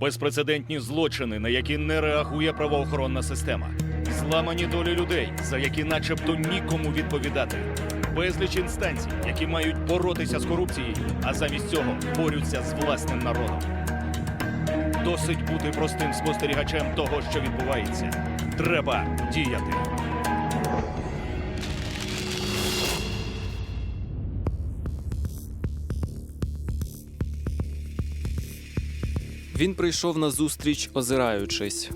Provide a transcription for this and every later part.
безпрецедентні злочини, на які не реагує правоохоронна система, зламані долі людей, за які начебто нікому відповідати, безліч інстанцій, які мають боротися з корупцією, а замість цього борються з власним народом. Досить бути простим спостерігачем того, що відбувається. Треба діяти. Він прийшов на зустріч, озираючись.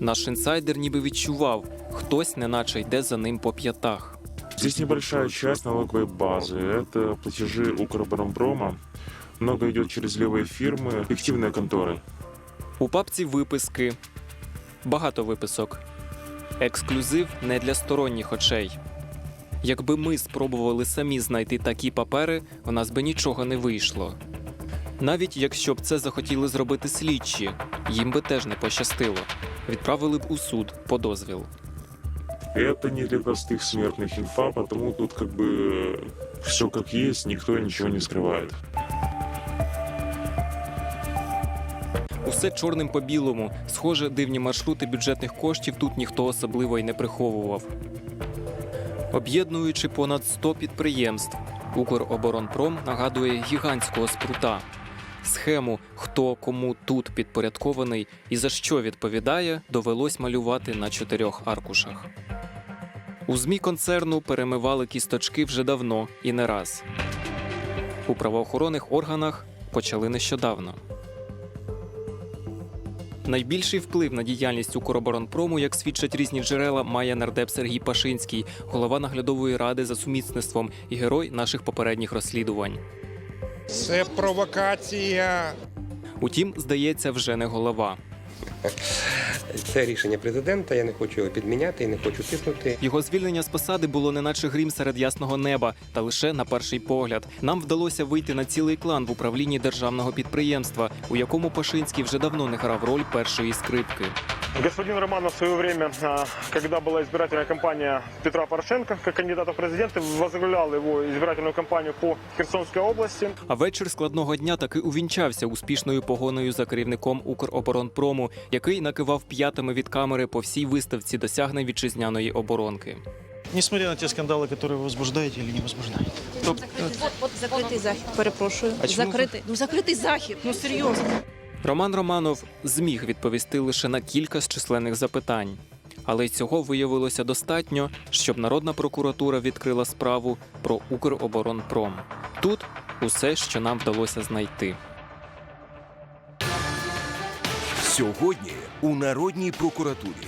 Наш інсайдер ніби відчував, хтось неначе йде за ним по п'ятах. Здесь небольшая часть налоговой базы. Это платежи Укроборонпрома. Много идет через левые фирмы, фиктивные конторы. У папці виписки, багато виписок. Ексклюзив не для сторонніх очей. Якби ми спробували самі знайти такі папери, у нас би нічого не вийшло. Навіть якщо б це захотіли зробити слідчі, їм би теж не пощастило. Відправили б у суд по дозвіл. Это не для простых смертных инфа, потому тут как бы все как есть, никто ничего не скрывает. Усе чорним по білому. Схоже, дивні маршрути бюджетних коштів тут ніхто особливо й не приховував. Об'єднуючи понад 100 підприємств, Укроборонпром нагадує гігантського спрута. Схему, хто кому тут підпорядкований і за що відповідає, довелось малювати на чотирьох аркушах. У ЗМІ концерну перемивали кісточки вже давно і не раз. У правоохоронних органах почали нещодавно. Найбільший вплив на діяльність Укроборонпрому, як свідчать різні джерела, має нардеп Сергій Пашинський, голова наглядової ради за сумісництвом і герой наших попередніх розслідувань. Це провокація. Утім, здається, вже не голова. Це рішення президента. Я не хочу його підміняти і не хочу тиснути. Його звільнення з посади було неначе грім серед ясного неба, та лише на перший погляд. Нам вдалося вийти на цілий клан в управлінні державного підприємства, у якому Пашинський вже давно не грав роль першої скрипки. Господин Романов в свое время, когда была избирательная кампания Петра Порошенко как кандидата в президенты, возглавлял его избирательную кампанию по Херсонской области. А вечір складного дня таки увінчався успішною погоною за керівником Укроборонпрому, який накивав п'ятами від камери по всій виставці досягнень вітчизняної оборонки. Несмотря на те скандалы, которые вы возбуждаете или не возбуждаете. От, от закритий захід, перепрошую. А чому закритий. Ну закритий захід, ну серйозно. Роман Романов зміг відповісти лише на кілька з численних запитань. Але й цього виявилося достатньо, щоб народна прокуратура відкрила справу про Укроборонпром. Тут усе, що нам вдалося знайти. Сьогодні у Народній прокуратурі.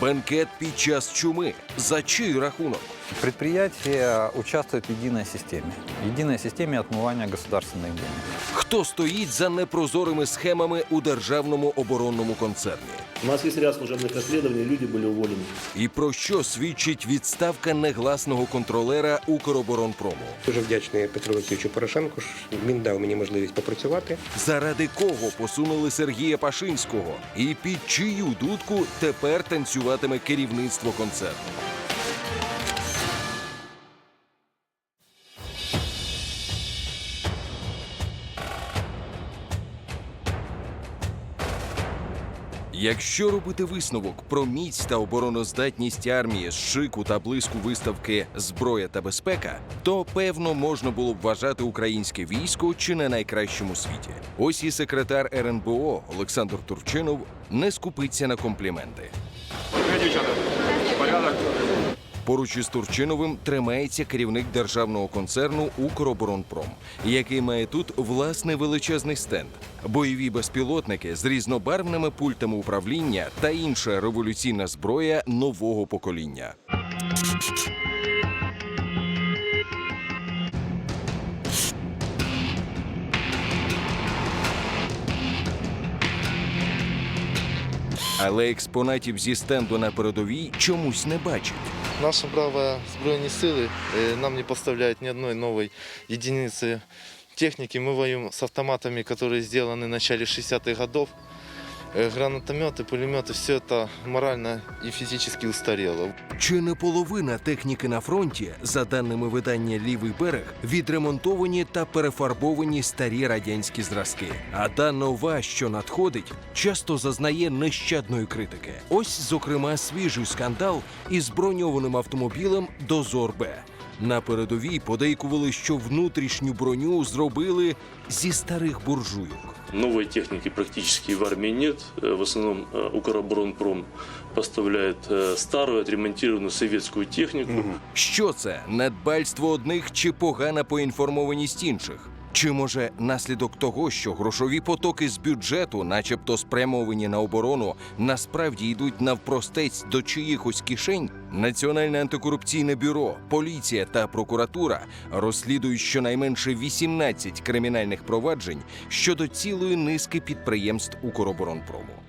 Бенкет під час чуми. За чий рахунок? Предприятие участвует в единой системе. Единой системе отмывания государственных денег. Хто стоїть за непрозорими схемами у державному оборонному концерні? У нас есть ряд служебных расследований, люди были уволены. І про що свідчить відставка негласного контролера Укроборонпрому? Дуже вдячний Петру Олексійовичу Порошенку. що Він дав мені можливість попрацювати. Заради кого посунули Сергія Пашинського? І під чию дудку тепер танцюватиме керівництво концерну? Якщо робити висновок про міць та обороноздатність армії з шику та блиску виставки Зброя та безпека, то певно можна було б вважати українське військо чи не найкращим у світі. Ось і секретар РНБО Олександр Турчинов не скупиться на компліменти. Поруч із Турчиновим тримається керівник державного концерну Укроборонпром, який має тут власний величезний стенд, бойові безпілотники з різнобарвними пультами управління та інша революційна зброя нового покоління. Але експонатів зі стенду на передовій чомусь не бачить. Наши бравые Збройні силы э, нам не поставляют ни одной новой единицы техники. Мы воюем с автоматами, которые сделаны в начале 60-х годов. э, гранатометы, пулеметы, все это морально и физически устарело. Чи не половина техніки на фронті, за даними видання Лівий берег, відремонтовані та перефарбовані старі радянські зразки. А та нова, що надходить, часто зазнає нещадної критики. Ось, зокрема, свіжий скандал із броньованим автомобілем Дозор Б. На передовій подейкували, що внутрішню броню зробили зі старих буржуйок. Новой техники практически в армии нет. Э, В основном э, Укроборонпром поставляет э, старую, отремонтированную советскую технику. Що це недбальство одних чи погана поінформованість інших? Чи може наслідок того, що грошові потоки з бюджету, начебто спрямовані на оборону, насправді йдуть навпростець до чиїхось кишень? Національне антикорупційне бюро, поліція та прокуратура розслідують щонайменше 18 кримінальних проваджень щодо цілої низки підприємств Укроборонпрому.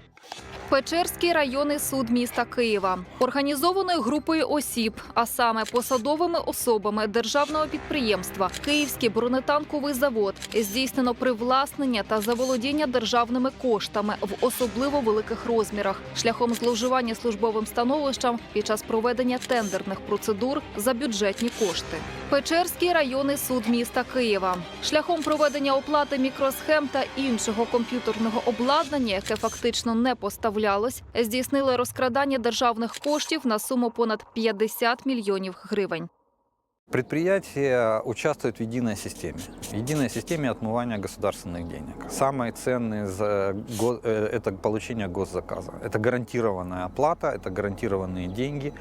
Печерський районний суд міста Києва. Організованою групою осіб, а саме посадовими особами державного підприємства Київський бронетанковий завод здійснено привласнення та заволодіння державними коштами в особливо великих розмірах. Шляхом зловживання службовим становищем під час проведення тендерних процедур за бюджетні кошти. Печерський районний суд міста Києва. Шляхом проведення оплати мікросхем та іншого комп'ютерного обладнання, яке фактично не поставлялось, здійснили розкрадання державних коштів на суму понад 50 мільйонів гривень. Предприятие участвует в единой системе. В единой системе отмывания государственных денег. Самый ценный за го- э, это получение госзаказа. Это гарантированная оплата, это гарантированные деньги,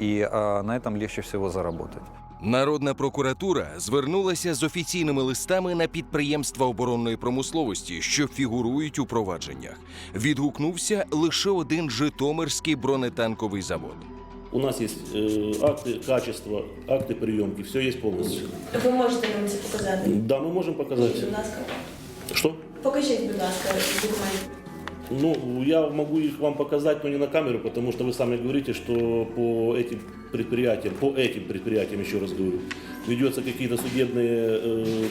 и э, на этом легче всего заработать. Народна прокуратура звернулася з офіційними листами на підприємства оборонної промисловості, що фігурують у провадженнях. Відгукнувся лише один Житомирський бронетанковий завод. У нас есть э, акты качества, акты приемки, все есть полностью. Ви можете нам це показати? Да, мы можем показать. Будь ласка, Что? покажіть, будь ласка, документ. Ну, я могу их вам показать, но не на камеру, потому что вы сами говорите, что по этим предприятиям, по этим предприятиям, еще раз говорю, ведется какие-то судебные... э,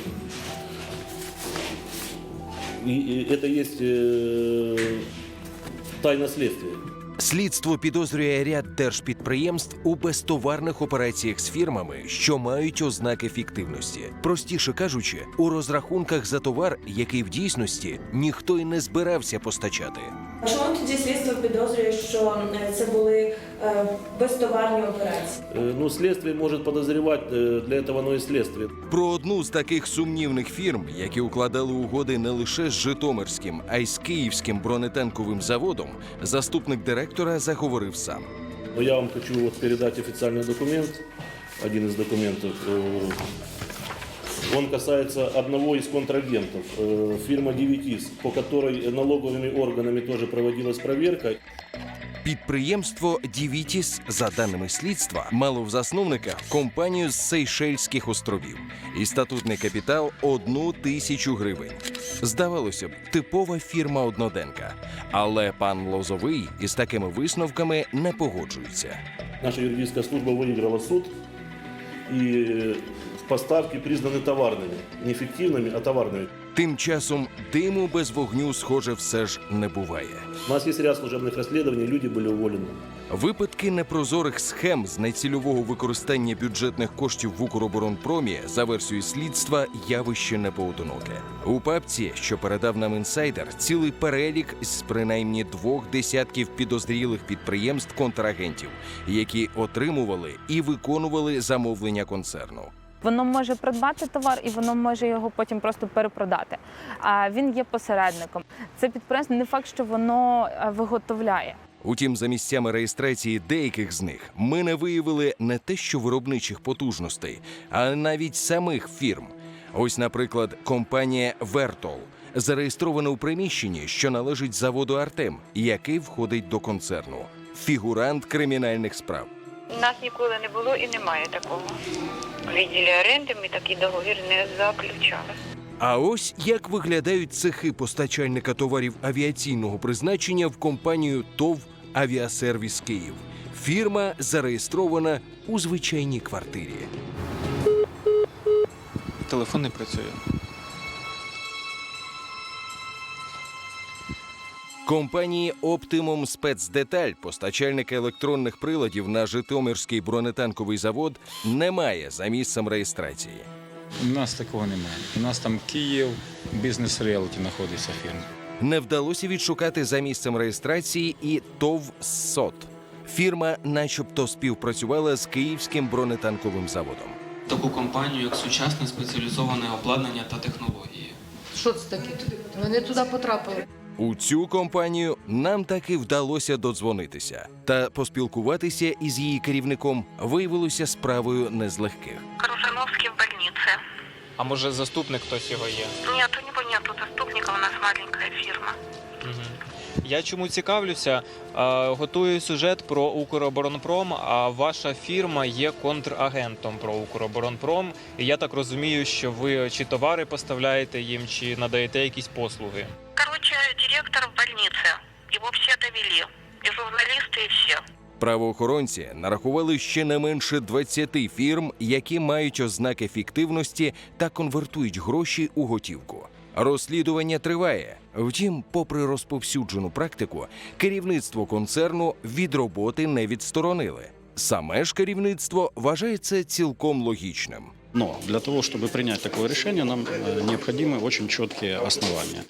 и, и это есть э, тайна следствия. Слідство підозрює ряд держпідприємств у безтоварних операціях з фірмами, що мають ознаки фіктивності. Простіше кажучи, у розрахунках за товар, який в дійсності ніхто й не збирався постачати. Чому тоді слідство підозрює, що е, це були е, безтоварні операції? Э, ну, следствие может подозревать, э, для этого оно и следствие. Про одну з таких сумнівних фірм, які укладали угоди не лише з Житомирським, а й з Київським бронетанковим заводом, заступник директора заговорив сам. Но я вам хочу вот передать официальный документ, один из документов. Э, Он касается одного из контрагентов, э, фирма «Девятис», по которой налоговыми органами тоже проводилась проверка. Підприємство Дівітіс, за даними слідства, мало в засновниках компанію з Сейшельських островів і статутний капітал одну тисячу гривень. Здавалося б, типова фірма одноденка. Але пан Лозовий із такими висновками не погоджується. Наша юридическая служба выиграла суд, и э, поставки признаны товарными. Не фиктивными, а товарными. Тим часом диму без вогню, схоже, все ж не буває. У нас есть ряд служебных расследований, люди были уволены. Випадки непрозорих схем з нецільового використання бюджетних коштів в Укроборонпромі за версією слідства явище не поодиноке. У папці, що передав нам інсайдер, цілий перелік з принаймні двох десятків підозрілих підприємств контрагентів, які отримували і виконували замовлення концерну. Воно може придбати товар і воно може його потім просто перепродати. А він є посередником. Це підприємство не факт, що воно е, виготовляє. Утім, за місцями реєстрації деяких з них ми не виявили не те, що виробничих потужностей, а навіть самих фірм. Ось, наприклад, компанія Вертол зареєстрована у приміщенні, що належить заводу Артем, який входить до концерну. Фігурант кримінальних справ. У нас ніколи не було і немає такого. Відділі оренди ми такий договір не заключали. А ось як виглядають цехи постачальника товарів авіаційного призначення в компанію ТОВ Авіасервіс Київ. Фірма зареєстрована у звичайній квартирі. Телефон не працює. Компанії Optimum Спецдеталь, постачальника електронних приладів на Житомирський бронетанковий завод, немає за місцем реєстрації. У нас такого немає. У нас там Київ, бізнес реаліті знаходиться фірма. Не вдалося відшукати за місцем реєстрації і ТОВ СОТ. Фірма, начебто, співпрацювала з Київським бронетанковим заводом. Таку компанію, як сучасне спеціалізоване обладнання та технології. Що це таке? Вони туди потрапили. У цю компанію нам таки вдалося додзвонитися та поспілкуватися із її керівником виявилося справою не з легких. Кружановский в больнице. А може заступник хтось його є? Нет, у него нету заступника, у нас маленькая фирма. Я чому цікавлюся? Готую сюжет про Укроборонпром, а ваша фірма є контрагентом про Укроборонпром. І я так розумію, що ви чи товари поставляєте їм, чи надаєте якісь послуги Короче, директор в больнице. Его все довели. И журналисты, и все. Правоохоронці нарахували ще не менше 20 фірм, які мають ознаки фіктивності та конвертують гроші у готівку. Розслідування триває. Втім, попри розповсюджену практику, керівництво концерну від роботи не відсторонили. Саме ж керівництво вважає це цілком логічним. Но для того, чтобы принять такое решение, нам э, необходимы очень четкие основания.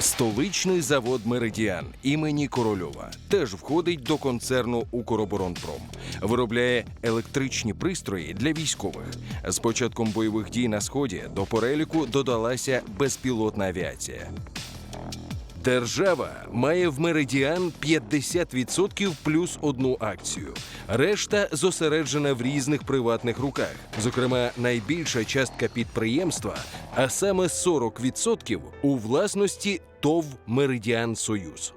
Столичний завод Меридіан імені Корольова теж входить до концерну Укроборонпром. Виробляє електричні пристрої для військових. З початком бойових дій на сході до переліку додалася безпілотна авіація. Держава має в Меридіан 50% плюс одну акцію. Решта зосереджена в різних приватних руках. Зокрема, найбільша частка підприємства, а саме 40% у власності ТОВ Меридіан Союз.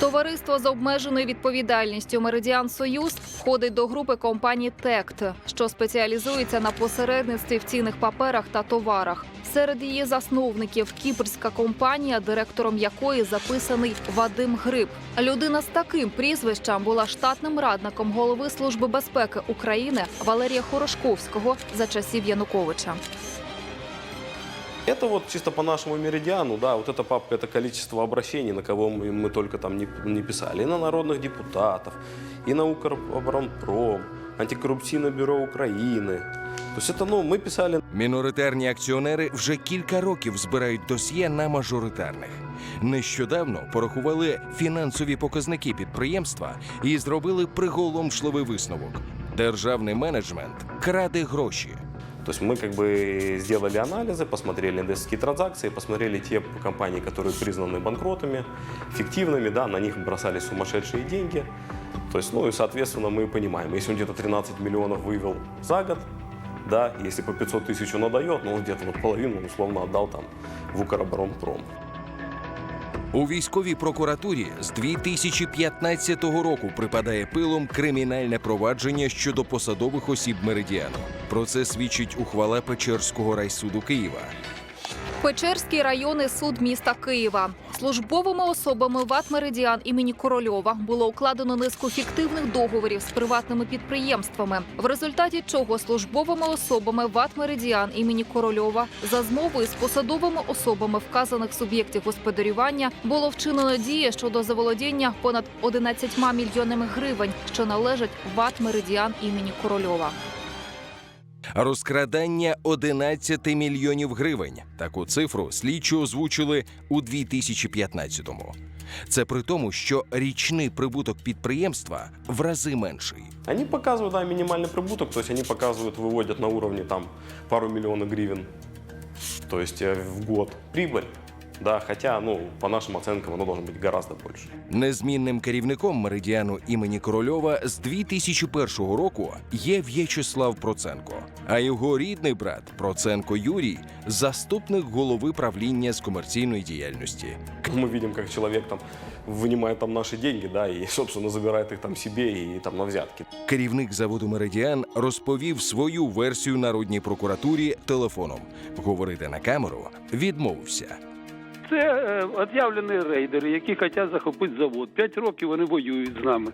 Товариство з обмеженою відповідальністю Меридіан Союз входить до групи компаній ТЕКТ, що спеціалізується на посередництві в цінних паперах та товарах. Серед її засновників кіпрська компанія, директором якої записаний Вадим Гриб. Людина з таким прізвищем була штатним радником голови Служби безпеки України Валерія Хорошковського за часів Януковича. Это вот чисто по нашему меридиану, да, вот эта папка, это количество обращений, на кого мы, мы только там не, не писали. И на народных депутатов, и на Укроборонпром, антикоррупционное бюро Украины. То есть это, ну, мы писали Міноритарні акціонери вже кілька років збирають досьє на мажоритарних. Нещодавно порахували фінансові показники підприємства і зробили приголомшливий висновок: державний менеджмент краде гроші. То есть мы как бы сделали анализы, посмотрели индексские транзакции, посмотрели те компании, которые признаны банкротами, фиктивными, да, на них бросали сумасшедшие деньги. То есть, ну и, соответственно, мы понимаем, если он где-то 13 миллионов вывел за год, да, если по 500 тысяч он отдает, ну, он где-то вот половину, он условно, отдал там в Укроборонпром. У військовій прокуратурі з 2015 року припадає пилом кримінальне провадження щодо посадових осіб меридіану. Про це свідчить ухвала Печерського райсуду Києва. Печерський районний суд міста Києва службовими особами ВАТ Меридіан імені Корольова було укладено низку фіктивних договорів з приватними підприємствами, в результаті чого службовими особами ВАТ Меридіан імені Корольова за змовою з посадовими особами вказаних суб'єктів господарювання було вчинено дії щодо заволодіння понад 11 мільйонами гривень, що належать ВАТ Меридіан імені Корольова. Розкрадання 11 мільйонів гривень. Таку цифру слідчі озвучили у 2015-му. Це при тому, що річний прибуток підприємства в рази менший. Они показывают, да, минимальный прибуток, то есть они показывают, выводят на уровне там пару миллионов гривен, то есть э, в год прибыль. Да, хотя, ну, по нашим оценкам, оно должно быть гораздо больше. Незмінним керівником меридіану імені Корольова з 2001 року є В'ячеслав Проценко, а його рідний брат Проценко Юрій заступник голови правління з комерційної діяльності. Мы видим, как человек там вынимает там наши деньги, да, и, собственно, забирает их там себе и там на взятки. Керівник заводу Меридіан розповів свою версію народній прокуратурі телефоном. Говорити на камеру відмовився. Це е, рейдери, які хочуть захопити завод. П'ять років вони воюють з нами.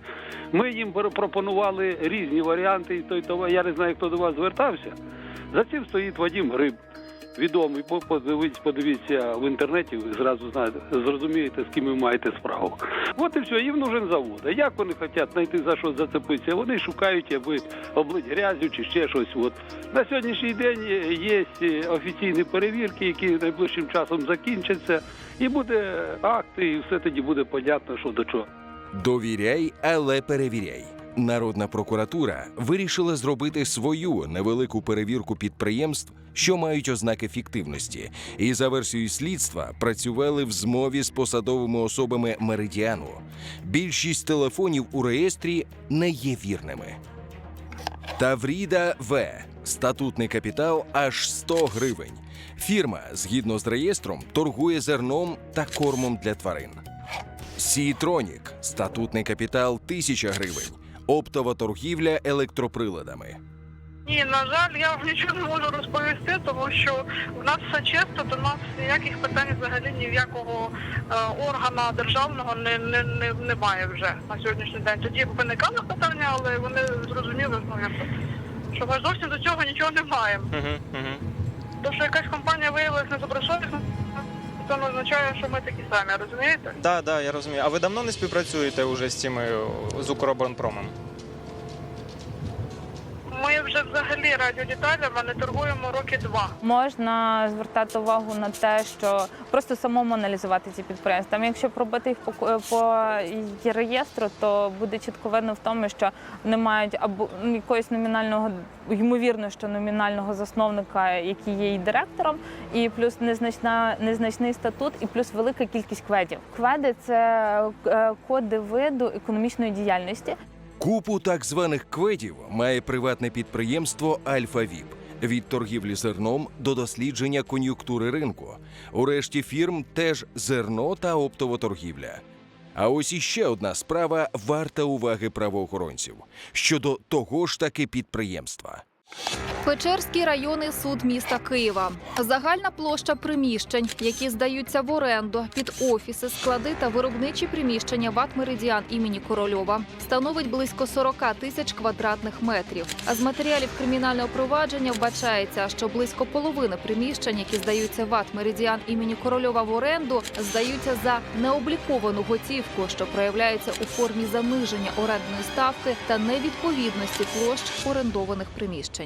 Ми їм пропонували різні варіанти. Той товар, я не знаю, хто до вас звертався. За цим стоїть Вадим Гриб. Відомий. По- Подивіться, подивіться в інтернеті, зразу знаєте, зрозумієте, з ким ви маєте справу. От і все, їм нужен завод. А як вони хочуть знайти за що зацепитися? Вони шукають, аби облить грязю чи ще щось. От на сьогоднішній день є е, офіційні перевірки, які найближчим часом закінчаться, і буде акт, і все тоді буде понятно, що до чого. Довіряй, але перевіряй. Народна прокуратура вирішила зробити свою невелику перевірку підприємств, що мають ознаки фіктивності, і за версією слідства працювали в змові з посадовими особами меридіану. Більшість телефонів у реєстрі не є вірними. Тавріда В. Статутний капітал аж 100 гривень. Фірма, згідно з реєстром, торгує зерном та кормом для тварин. Сітронік статутний капітал 1000 гривень. Оптова торгівля електроприладами. Ні, на жаль, я вам нічого не можу розповісти, тому що в нас все чисто, до нас ніяких питань взагалі ні в якого е, органа державного не, не, не, немає вже на сьогоднішній день. Тоді виникали питання, але вони зрозуміли, ну, як, що ми зовсім до цього нічого не маємо. То, що якась компанія виявилася недобросовісною, це не означає, що ми такі самі, розумієте? Так, так, я розумію. А ви давно не співпрацюєте вже з цими з Укроборонпромом? Ми вже взагалі радіодеталями не торгуємо роки два. Можна звертати увагу на те, що просто самому аналізувати ці підприємства. Там, якщо пробити їх по, по реєстру, то буде чітко видно в тому, що вони мають або якогось номінального, ймовірно, що номінального засновника, який є і директором, і плюс незначна незначний статут, і плюс велика кількість кведів. Кведи це е, коди виду економічної діяльності. Купу так званих кведів має приватне підприємство Альфа Віп. Від торгівлі зерном до дослідження кон'юнктури ринку. У решті фірм теж зерно та оптова торгівля. А ось іще одна справа варта уваги правоохоронців щодо того ж таки підприємства. Печерський районний суд міста Києва. Загальна площа приміщень, які здаються в оренду під офіси, склади та виробничі приміщення ВАТ Меридіан імені Корольова, становить близько 40 тисяч квадратних метрів. А з матеріалів кримінального провадження вбачається, що близько половини приміщень, які здаються ВАТ Меридіан імені Корольова в оренду, здаються за необліковану готівку, що проявляється у формі заниження орендної ставки та невідповідності площ орендованих приміщень.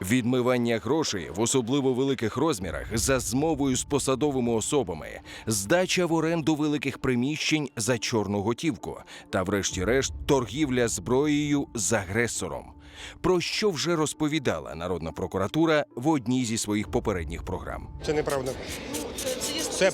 Відмивання грошей в особливо великих розмірах за змовою з посадовими особами, здача в оренду великих приміщень за чорну готівку та, врешті-решт, торгівля зброєю з агресором. Про що вже розповідала народна прокуратура в одній зі своїх попередніх програм. Це неправда. Це,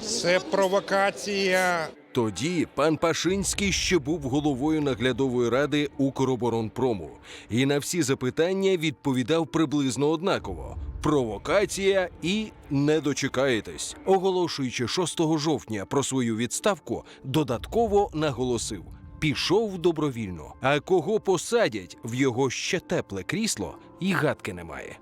це провокація. Тоді пан Пашинський ще був головою наглядової ради Укроборонпрому і на всі запитання відповідав приблизно однаково: провокація і не дочекаєтесь. Оголошуючи 6 жовтня про свою відставку, додатково наголосив: пішов добровільно. А кого посадять в його ще тепле крісло, і гадки немає.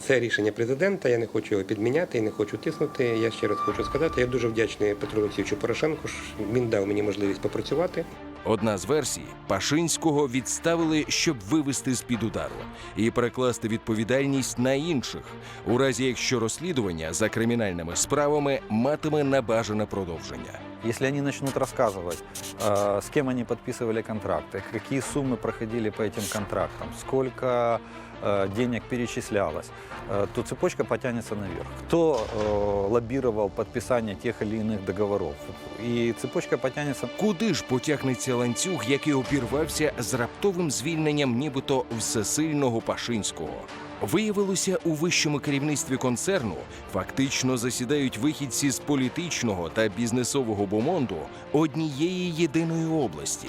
Це рішення президента. Я не хочу його підміняти і не хочу тиснути. Я ще раз хочу сказати, я дуже вдячний Петру Олексійовичу Порошенку. що Він дав мені можливість попрацювати. Одна з версій Пашинського відставили, щоб вивести з під удару і перекласти відповідальність на інших, у разі якщо розслідування за кримінальними справами матиме небажане продовження. Если они начнут рассказывать, э, с кем они подписывали контракты, какие суммы проходили по этим контрактам, сколько э, денег перечислялось, э, то цепочка потянется наверх. Кто э, лоббировал подписание тех или иных договоров? И цепочка потянется Куди ж потягнеться ланцюг, який обірвався з раптовим звільненням нібито всесильного Пашинського? Виявилося, у вищому керівництві концерну фактично засідають вихідці з політичного та бізнесового бомонду однієї єдиної області,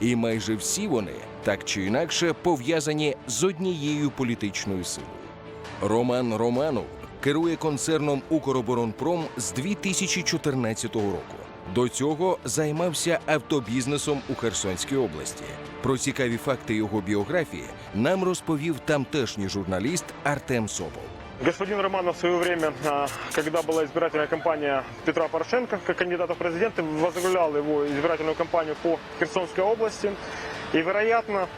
і майже всі вони так чи інакше пов'язані з однією політичною силою. Роман Романов керує концерном Укроборонпром з 2014 року. До цього займався автобізнесом у Херсонській області. Про цікаві факти його біографії нам розповів тамтешній журналіст Артем Собол. Господин Романов в свое время, когда была избирательная кампания Петра Порошенко как кандидата в президенты, возглавлял его избирательную кампанию по Херсонской области. И, вероятно,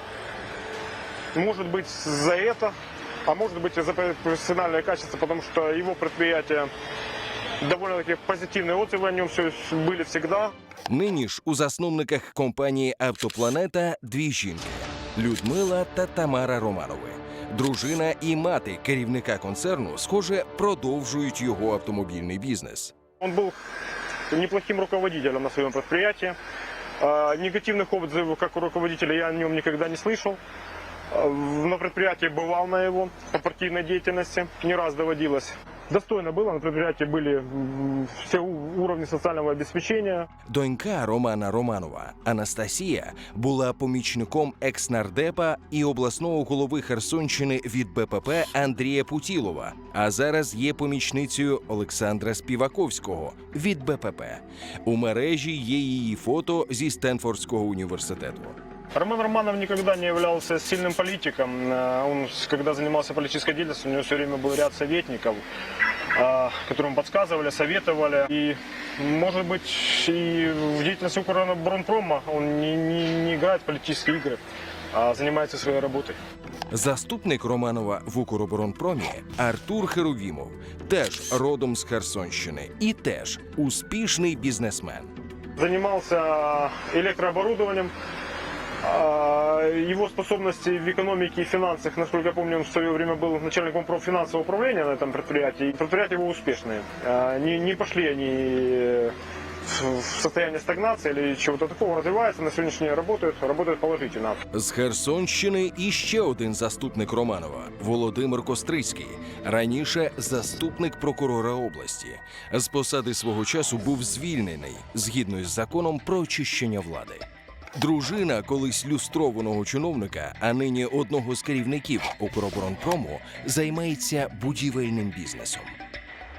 может быть, за это а может быть и за профессиональное качество, потому что его предприятие довольно-таки позитивные отзывы о нем все были всегда. Нині ж у засновниках компанії Автопланета дві жінки Людмила та Тамара Романови. Дружина і мати керівника концерну, схоже, продовжують його автомобільний бізнес. Он был неплохим руководителем на своем предприятии. А, Негативных отзывов как у руководителя я о нем никогда не слышал. А, в- На предприятии бывал на его по партийной деятельности, не раз доводилось. Достойно было, на предприятии были все уровни социального обеспечения. Донька Романа Романова Анастасія була помічником екснардепа і обласного голови Херсонщини від БПП Андрія Путілова, а зараз є помічницею Олександра Співаковського від БПП. У мережі є її фото зі Стенфордського університету. Роман Романов никогда не являлся сильным политиком. Э, Он, с- когда занимался политической деятельностью, у него все время был ряд советников, а, которым подсказывали, советовали. И, может быть, и в деятельности Укроборонпрома он не, не, не играет в политические игры, а занимается своей работой. Заступник Романова в Укроборонпромі Артур Херувімов, теж родом з Херсонщини і теж успішний бізнесмен. Занимался электрооборудованием. А, Его способности в экономике и финансах, насколько я помню, он в свое время был начальником профинансового управления на этом предприятии. И Предприятия его успешные. А, Не, не пошли они э, в в состояние стагнации или чего-то такого. Развиваются, на сегодняшний день работают, работают положительно. З Херсонщини іще один заступник Романова Володимир Кострицький, раніше заступник прокурора області. З посади свого часу був звільнений згідно із законом про очищення влади. Дружина колись люстрованого чиновника, а нині одного з керівників Укроборонпрому, займається будівельним бізнесом.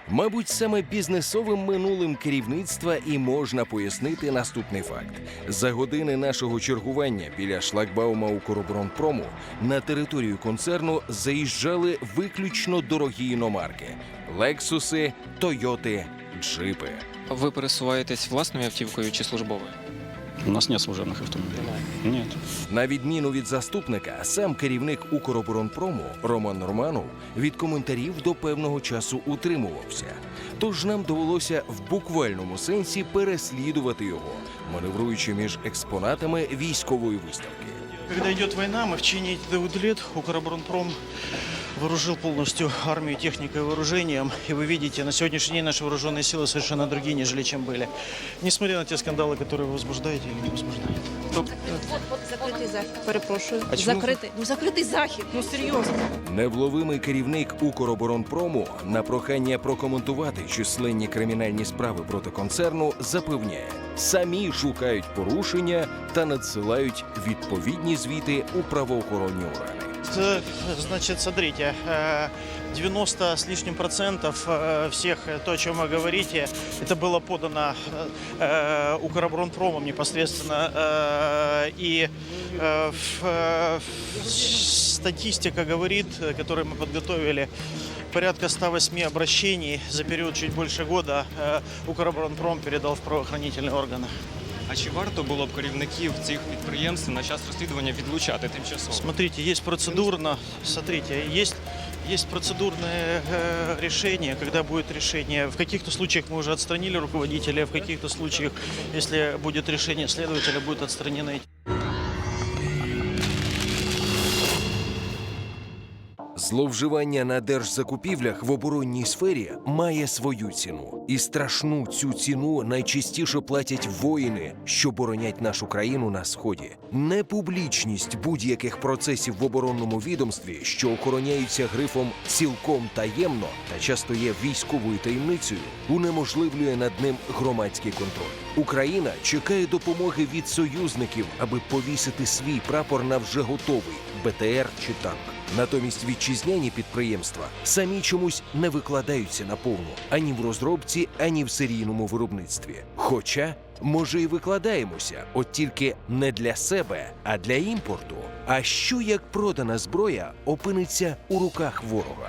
Мабуть, саме бізнесовим минулим керівництва і можна пояснити наступний факт: за години нашого чергування біля шлагбаума Укроборонпрому на територію концерну заїжджали виключно дорогі іномарки: лексуси, тойоти, джипи. Ви пересуваєтесь власною автівкою чи службовою? У нас нет служебных автомобилей. Нет. На відміну від заступника, сам керівник Укроборонпрому Роман Романов від коментарів до певного часу утримувався. Тож нам довелося в буквальному сенсі переслідувати його, маневруючи між експонатами військової виставки. Когда идет война, мы в течение двух лет Укроборонпром вооружил полностью армию техникой и вооружением. И вы видите, на сегодняшний день наши вооруженные силы совершенно другие, нежели чем были. Несмотря на те скандалы, которые вы возбуждаете или не возбуждаете. Закритий захід. Перепрошую. А чому- Закритий. Ну закритий захід. Ну серйозно. Невловимий керівник Укроборонпрому на прохання прокоментувати численні кримінальні справи проти концерну запевняє, самі шукають порушення та надсилають відповідні звіти у правоохоронні органи. Э, Значит, смотрите, э, 90 с лишним процентов э, всех, э, то, о чем вы говорите, это было подано э, Укроборонпромом непосредственно. э, И э, э, статистика говорит, э, которую мы подготовили, порядка 108 обращений за период чуть больше года э, Укроборонпром передал в правоохранительные органы. А чи варто було б керівників цих підприємств на час розслідування відлучати тимчасово? Смотрите, есть процедурно, смотрите, есть есть процедурное э, решение, когда будет решение. В каких-то случаях мы уже отстранили руководителя, в каких-то случаях, если будет решение следователя, будут отстранены. Зловживання на держзакупівлях в оборонній сфері має свою ціну, і страшну цю ціну найчастіше платять воїни, що боронять нашу країну на сході. Непублічність будь-яких процесів в оборонному відомстві, що охороняються грифом цілком таємно та часто є військовою таємницею, унеможливлює над ним громадський контроль. Україна чекає допомоги від союзників, аби повісити свій прапор на вже готовий БТР чи танк. Натомість вітчизняні підприємства самі чомусь не викладаються наповну ані в розробці, ані в серійному виробництві. Хоча, може, і викладаємося, от тільки не для себе, а для імпорту. А що як продана зброя опиниться у руках ворога?